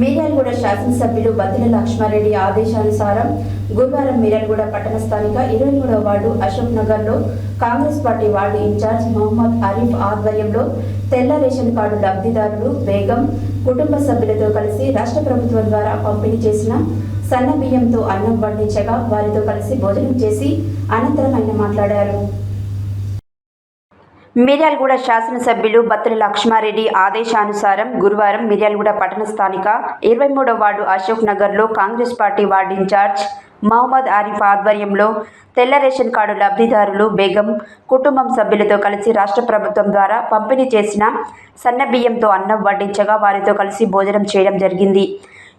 మిర్యాలగూడ శాసనసభ్యులు బద్దిల లక్ష్మారెడ్డి ఆదేశానుసారం గురువారం మిర్యాలగూడ పట్టణ స్థానిక ఇరవై మూడవ వార్డు అశోక్ నగర్లో Congress party ward incharge Mohammed Arif ఆధ్వర్యంలో తెల్ల రేషన్ కార్డు లబ్ధిదారులు బేగం కుటుంబ సభ్యులతో కలిసి రాష్ట్ర ప్రభుత్వం ద్వారా పంపిణీ చేసిన సన్న బియ్యంతో అన్నం వండించగా వారితో కలిసి భోజనం చేసి అనంతరం ఆయన మాట్లాడారు. మిర్యాలగూడ శాసనసభ్యులు బత్తుల లక్ష్మారెడ్డి ఆదేశానుసారం గురువారం మిర్యాలగూడ పట్టణ స్థానిక ఇరవై మూడవ వార్డు అశోక్ నగర్లో Congress party ward incharge Mohammed Arif ఆధ్వర్యంలో తెల్ల రేషన్ కార్డు లబ్ధిదారులు బేగం కుటుంబం సభ్యులతో కలిసి రాష్ట్ర ప్రభుత్వం ద్వారా పంపిణీ చేసిన సన్న బియ్యంతో అన్నం వడ్డించగా వారితో కలిసి భోజనం చేయడం జరిగింది.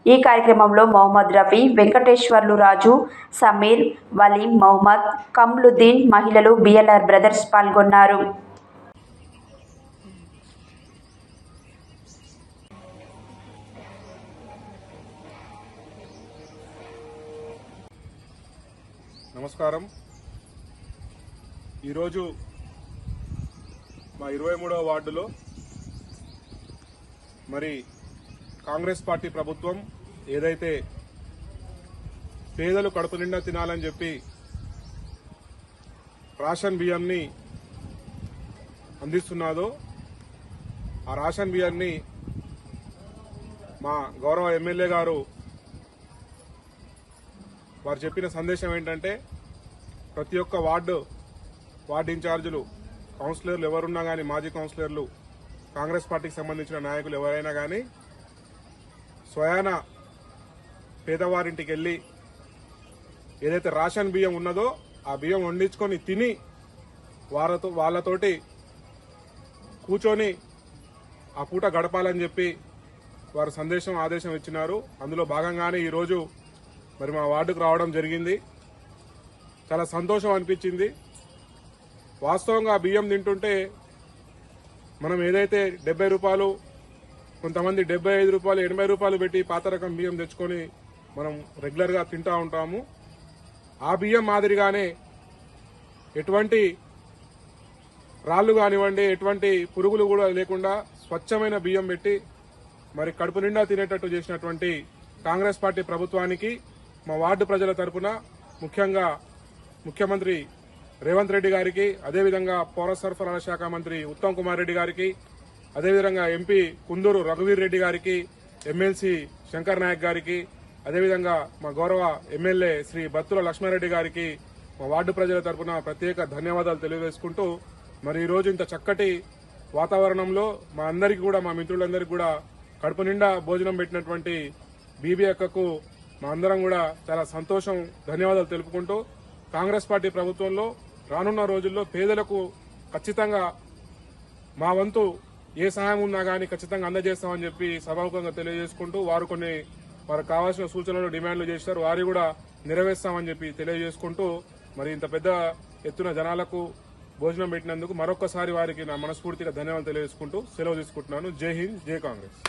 ఈ కార్యక్రమంలో మొహమ్మద్ రఫీ వెంకటేశ్వర్లు రాజు సమీర్ వలీం మొహమ్మద్ కమ్లుద్దీన్ మహిళలు బిఎల్ఆర్ బ్రదర్స్ పాల్గొన్నారు. నమస్కారం. ఈరోజు మా ఇరవై మూడవ వార్డులో మరి కాంగ్రెస్ పార్టీ ప్రభుత్వం ఏదైతే పేదలు కడుపు నిండా తినాలని చెప్పి రేషన్ బియ్యాన్ని అందిస్తున్నాదో ఆ రేషన్ బియ్యాన్ని మా గౌరవ ఎమ్మెల్యే గారు వారు చెప్పిన సందేశం ఏంటంటే ప్రతి ఒక్క వార్డు వార్డు ఇన్ఛార్జీలు కౌన్సిలర్లు ఎవరున్నా కానీ మాజీ కౌన్సిలర్లు కాంగ్రెస్ పార్టీకి సంబంధించిన నాయకులు ఎవరైనా కానీ స్వయాన పేదవారింటికి వెళ్ళి ఏదైతే రేషన్ బియ్యం ఉన్నదో ఆ బియ్యం వండించుకొని తిని వారితో వాళ్ళతోటి కూర్చొని ఆ పూట గడపాలని చెప్పి వారు సందేశం ఆదేశం ఇచ్చినారు. అందులో భాగంగానే ఈరోజు మరి మా వార్డుకు రావడం జరిగింది. చాలా సంతోషం అనిపించింది. వాస్తవంగా బియ్యం తింటుంటే మనం ఏదైతే డెబ్బై రూపాయలు కొంతమంది డెబ్బై ఐదు రూపాయలు ఎనభై రూపాయలు పెట్టి పాత రకం బియ్యం తెచ్చుకొని మనం రెగ్యులర్గా తింటూ ఉంటాము. ఆ బియ్యం మాదిరిగానే ఎటువంటి రాళ్ళు కానివ్వండి ఎటువంటి పురుగులు కూడా లేకుండా స్వచ్ఛమైన బియ్యం పెట్టి మరి కడుపు నిండా తినేటట్టు చేసినటువంటి కాంగ్రెస్ పార్టీ ప్రభుత్వానికి మా వార్డు ప్రజల తరపున ముఖ్యంగా ముఖ్యమంత్రి రేవంత్ రెడ్డి గారికి అదేవిధంగా పౌర సరఫరాల శాఖ మంత్రి ఉత్తమ్ కుమార్ రెడ్డి గారికి అదేవిధంగా ఎంపీ కుందూరు రఘువీర్ రెడ్డి గారికి ఎమ్మెల్సీ శంకర్ నాయక్ గారికి అదేవిధంగా మా గౌరవ ఎమ్మెల్యే శ్రీ బత్తుల లక్ష్మారెడ్డి గారికి మా వార్డు ప్రజల తరపున ప్రత్యేక ధన్యవాదాలు తెలియజేసుకుంటూ మరి ఈరోజు ఇంత చక్కటి వాతావరణంలో మా అందరికీ కూడా మా మిత్రులందరికీ కూడా కడుపు నిండా భోజనం పెట్టినటువంటి బీబీ అక్కకు మా అందరం కూడా చాలా సంతోషం ధన్యవాదాలు తెలుపుకుంటూ కాంగ్రెస్ పార్టీ ప్రభుత్వంలో రానున్న రోజుల్లో పేదలకు ఖచ్చితంగా మా వంతు ఏ సహాయం ఉన్నా కానీ ఖచ్చితంగా అందజేస్తామని చెప్పి సభాముఖంగా తెలియజేసుకుంటూ వారు కొన్ని వారికి కావాల్సిన సూచనలు డిమాండ్లు చేశారు. వారి కూడా నెరవేర్స్తామని చెప్పి తెలియజేసుకుంటూ మరి ఇంత పెద్ద ఎత్తున జనాలకు భోజనం పెట్టినందుకు మరొకసారి వారికి నా మనస్ఫూర్తిగా ధన్యవాదాలు తెలియజేసుకుంటూ సెలవు తీసుకుంటున్నాను. జై హింద్ జై కాంగ్రెస్.